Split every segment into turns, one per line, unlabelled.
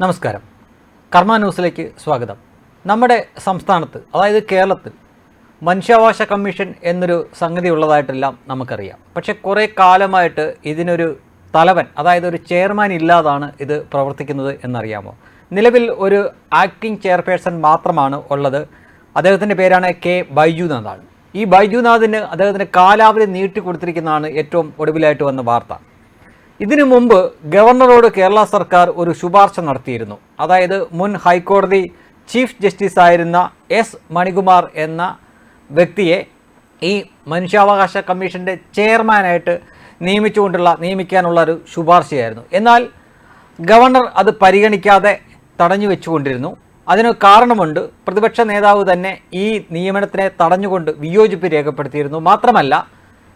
നമസ്കാരം. കർമ്മ ന്യൂസിലേക്ക് സ്വാഗതം. നമ്മുടെ സംസ്ഥാനത്ത് അതായത് കേരളത്തിൽ മനുഷ്യാവകാശ കമ്മീഷൻ എന്നൊരു സംഗതി ഉള്ളതായിട്ടെല്ലാം നമുക്കറിയാം. പക്ഷെ കുറേ കാലമായിട്ട് ഇതിനൊരു തലവൻ അതായത് ഒരു ചെയർമാൻ ഇല്ലാതാണ് ഇത് പ്രവർത്തിക്കുന്നത് എന്നറിയാമോ? നിലവിൽ ഒരു ആക്ടിംഗ് ചെയർപേഴ്സൺ മാത്രമാണ് ഉള്ളത്. അദ്ദേഹത്തിന്റെ പേരാണ് കെ ബൈജുനാഥാണ്. ഈ ബൈജുനാഥിന് അദ്ദേഹത്തിന് കാലാവധി നീട്ടി കൊടുത്തിരിക്കുന്നതാണ് ഏറ്റവും ഒടുവിലായിട്ട് വന്ന വാർത്ത. ഇതിനു മുമ്പ് ഗവർണറോട് കേരള സർക്കാർ ഒരു ശുപാർശ നടത്തിയിരുന്നു. അതായത് മുൻ ഹൈക്കോടതി ചീഫ് ജസ്റ്റിസ് ആയിരുന്ന എസ് മണികുമാർ എന്ന വ്യക്തിയെ ഈ മനുഷ്യാവകാശ കമ്മീഷന്റെ ചെയർമാനായിട്ട് നിയമിച്ചുകൊണ്ടുള്ള നിയമിക്കാനുള്ള ഒരു ശുപാർശയായിരുന്നു. എന്നാൽ ഗവർണർ അത് പരിഗണിക്കാതെ തടഞ്ഞു വെച്ചുകൊണ്ടിരുന്നു. അതിന് കാരണമുണ്ട് പ്രതിപക്ഷ നേതാവ് തന്നെ ഈ നിയമനത്തിനെ തടഞ്ഞുകൊണ്ട് വിയോജിപ്പ് രേഖപ്പെടുത്തിയിരുന്നു. മാത്രമല്ല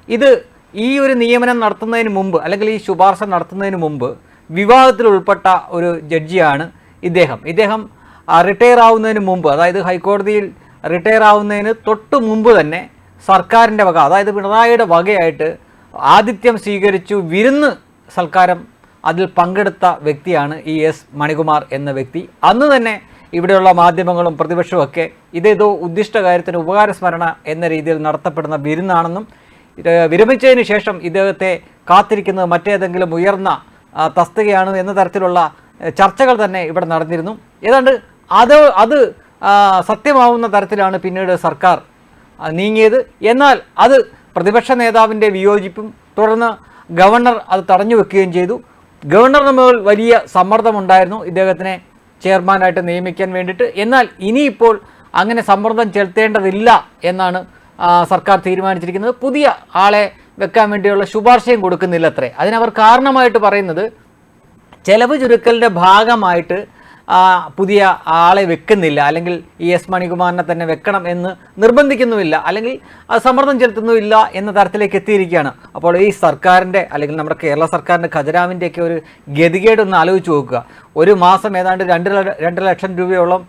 ഇത് ഈ ഒരു നിയമനം നടത്തുന്നതിന് മുമ്പ് അല്ലെങ്കിൽ ഈ ശുപാർശ നടത്തുന്നതിന് മുമ്പ് വിവാഹത്തിൽ ഉൾപ്പെട്ട ഒരു ജഡ്ജിയാണ് ഇദ്ദേഹം. ഇദ്ദേഹം റിട്ടയർ ആവുന്നതിന് മുമ്പ് അതായത് ഹൈക്കോടതിയിൽ റിട്ടയർ ആവുന്നതിന് തൊട്ട് മുമ്പ് തന്നെ സർക്കാരിന്റെ വക അതായത് പിണറായിയുടെ വകയായിട്ട് ആതിഥ്യം സ്വീകരിച്ചു വിരുന്ന് സൽക്കാരം അതിൽ പങ്കെടുത്ത വ്യക്തിയാണ് ഇ എസ് മണികുമാർ എന്ന വ്യക്തി. അന്ന് തന്നെ ഇവിടെയുള്ള മാധ്യമങ്ങളും പ്രതിപക്ഷവും ഒക്കെ ഇതേതോ ഉദ്ദിഷ്ട കാര്യത്തിന് ഉപകാരസ്മരണ എന്ന രീതിയിൽ നടത്തപ്പെടുന്ന വിരുന്നാണെന്നും വിരമിച്ചതിന് ശേഷം ഇദ്ദേഹത്തെ കാത്തിരിക്കുന്നത് മറ്റേതെങ്കിലും ഉയർന്ന തസ്തികയാണ് എന്ന തരത്തിലുള്ള ചർച്ചകൾ തന്നെ ഇവിടെ നടന്നിരുന്നു. ഏതാണ്ട് അത് അത് സത്യമാവുന്ന തരത്തിലാണ് പിന്നീട് സർക്കാർ നീങ്ങിയത്. എന്നാൽ അത് പ്രതിപക്ഷ നേതാവിന്റെ വിയോജിപ്പും തുടർന്ന് ഗവർണർ അത് തടഞ്ഞു വെക്കുകയും ചെയ്തു. ഗവർണറിന് മുകൾ വലിയ സമ്മർദ്ദമുണ്ടായിരുന്നു ഇദ്ദേഹത്തിനെ ചെയർമാനായിട്ട് നിയമിക്കാൻ വേണ്ടിയിട്ട്. എന്നാൽ ഇനിയിപ്പോൾ അങ്ങനെ സമ്മർദ്ദം ചെലുത്തേണ്ടതില്ല എന്നാണ് സർക്കാർ തീരുമാനിച്ചിരിക്കുന്നത് പുതിയ ആളെ വെക്കാൻ വേണ്ടിയുള്ള ശുപാർശയും കൊടുക്കുന്നില്ല അത്രേ അതിനവർ കാരണമായിട്ട് പറയുന്നത് ചെലവ് ചുരുക്കലിന്റെ ഭാഗമായിട്ട് പുതിയ ആളെ വെക്കുന്നില്ല. അല്ലെങ്കിൽ ഈ എസ് മണികുമാറിനെ തന്നെ വെക്കണം എന്ന് നിർബന്ധിക്കുന്നുമില്ല. അല്ലെങ്കിൽ സമ്മർദ്ദം ചെലുത്തുന്നുമില്ല എന്ന തരത്തിലേക്ക് എത്തിയിരിക്കുകയാണ്. അപ്പോൾ ഈ സർക്കാരിന്റെ അല്ലെങ്കിൽ നമ്മുടെ കേരള സർക്കാരിന്റെ ഖജരാവിന്റെയൊക്കെ ഒരു ഗതികേട് ഒന്ന് ആലോചിച്ച് നോക്കുക. ഒരു മാസം ഏതാണ്ട് രണ്ട് രണ്ട് ലക്ഷം രൂപയോളം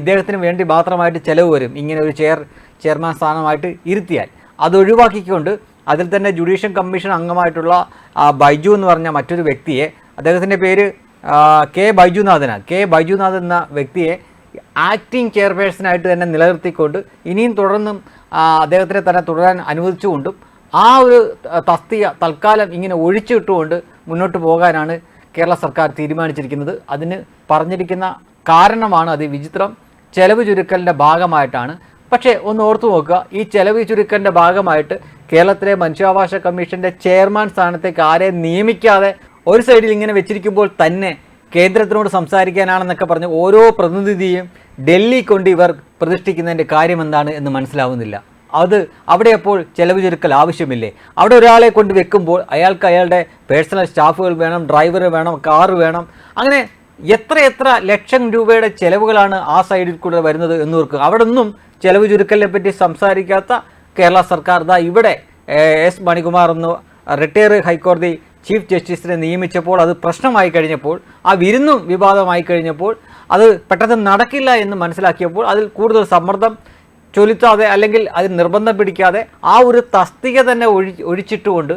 ഇദ്ദേഹത്തിന് വേണ്ടി മാത്രമായിട്ട് ചിലവ് വരും. ഇങ്ങനെ ഒരു ചെയർ ചെയർമാൻ സ്ഥാനമായിട്ട് ഇരുത്തിയാൽ. അത് ഒഴിവാക്കിക്കൊണ്ട് അതിൽ തന്നെ ജുഡീഷ്യൽ കമ്മീഷൻ അംഗമായിട്ടുള്ള ബൈജു എന്ന് പറഞ്ഞ മറ്റൊരു വ്യക്തിയെ അദ്ദേഹത്തിന്റെ പേര് കെ ബൈജുനാഥനാണ്. കെ ബൈജുനാഥ് എന്ന വ്യക്തിയെ ആക്ടിംഗ് ചെയർപേഴ്സണായിട്ട് തന്നെ നിലനിർത്തിക്കൊണ്ട് ഇനിയും തുടർന്നും അദ്ദേഹത്തിനെ തന്നെ തുടരാൻ അനുവദിച്ചുകൊണ്ടും ആ ഒരു തസ്തിക തൽക്കാലം ഇങ്ങനെ ഒഴിച്ചിട്ടുകൊണ്ട് മുന്നോട്ട് പോകാനാണ് കേരള സർക്കാർ തീരുമാനിച്ചിരിക്കുന്നത്. അതിന് പറഞ്ഞിരിക്കുന്ന കാരണമാണ് അത് വിചിത്രം. ചെലവ് ചുരുക്കലിന്റെ ഭാഗമായിട്ടാണ് പക്ഷേ ഒന്ന് ഓർത്തു നോക്കുക. ഈ ചെലവ് ചുരുക്കലിന്റെ ഭാഗമായിട്ട് കേരളത്തിലെ മനുഷ്യാവകാശ കമ്മീഷന്റെ ചെയർമാൻ സ്ഥാനത്തേക്ക് ആരെ നിയമിക്കാതെ ഒരു സൈഡിൽ ഇങ്ങനെ വെച്ചിരിക്കുമ്പോൾ തന്നെ കേന്ദ്രത്തിനോട് സംസാരിക്കാനാണെന്നൊക്കെ പറഞ്ഞ് ഓരോ പ്രതിനിധിയും ഡൽഹി കൊണ്ട് ഇവർ പ്രതിഷ്ഠിക്കുന്നതിന്റെ കാര്യം എന്താണ് എന്ന് മനസ്സിലാവുന്നില്ല. അത് അവിടെ അപ്പോൾ ചെലവ് ചുരുക്കൽ ആവശ്യമില്ലേ? അവിടെ ഒരാളെ കൊണ്ട് വെക്കുമ്പോൾ അയാൾക്ക് അയാളുടെ പേഴ്സണൽ സ്റ്റാഫുകൾ വേണം ഡ്രൈവർ വേണം കാറ് വേണം. അങ്ങനെ എത്ര എത്ര ലക്ഷം രൂപയുടെ ചെലവുകളാണ് ആ സൈഡിൽ കൂടെ വരുന്നത് എന്ന് ഓർക്കുക അവിടെ ഒന്നും ചെലവ് ചുരുക്കലിനെ പറ്റി സംസാരിക്കാത്ത കേരള സർക്കാർ ദാ ഇവിടെ എസ് മണികുമാർ എന്ന് റിട്ടയർ ഹൈക്കോടതി ചീഫ് ജസ്റ്റിസിനെ നിയമിച്ചപ്പോൾ അത് പ്രശ്നമായി കഴിഞ്ഞപ്പോൾ ആ വിരുന്നും വിവാദമായി കഴിഞ്ഞപ്പോൾ അത് പെട്ടെന്ന് നടക്കില്ല എന്ന് മനസ്സിലാക്കിയപ്പോൾ അതിൽ കൂടുതൽ സമ്മർദ്ദം ചൊലുത്താതെ അല്ലെങ്കിൽ അതിൽ നിർബന്ധം പിടിക്കാതെ ആ ഒരു തസ്തിക തന്നെ ഒഴി ഒഴിച്ചിട്ടുകൊണ്ട്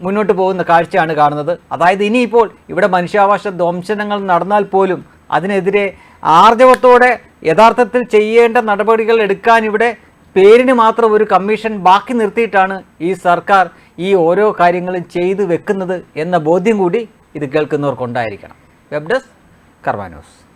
മുന്നോട്ട് പോകുന്ന കാഴ്ചയാണ് കാണുന്നത്. അതായത് ഇനിയിപ്പോൾ ഇവിടെ മനുഷ്യാവകാശ ധ്വംസനങ്ങൾ നടന്നാൽ പോലും അതിനെതിരെ ആർജവത്തോടെ യഥാർത്ഥത്തിൽ ചെയ്യേണ്ട നടപടികൾ എടുക്കാൻ ഇവിടെ പേരിന് മാത്രം ഒരു കമ്മീഷൻ ബാക്കി നിർത്തിയിട്ടാണ് ഈ സർക്കാർ ഈ ഓരോ കാര്യങ്ങളും ചെയ്തു വെക്കുന്നത് എന്ന ബോധ്യം കൂടി ഇത് കേൾക്കുന്നവർക്കുണ്ടായിരിക്കണം. Web desk Karma news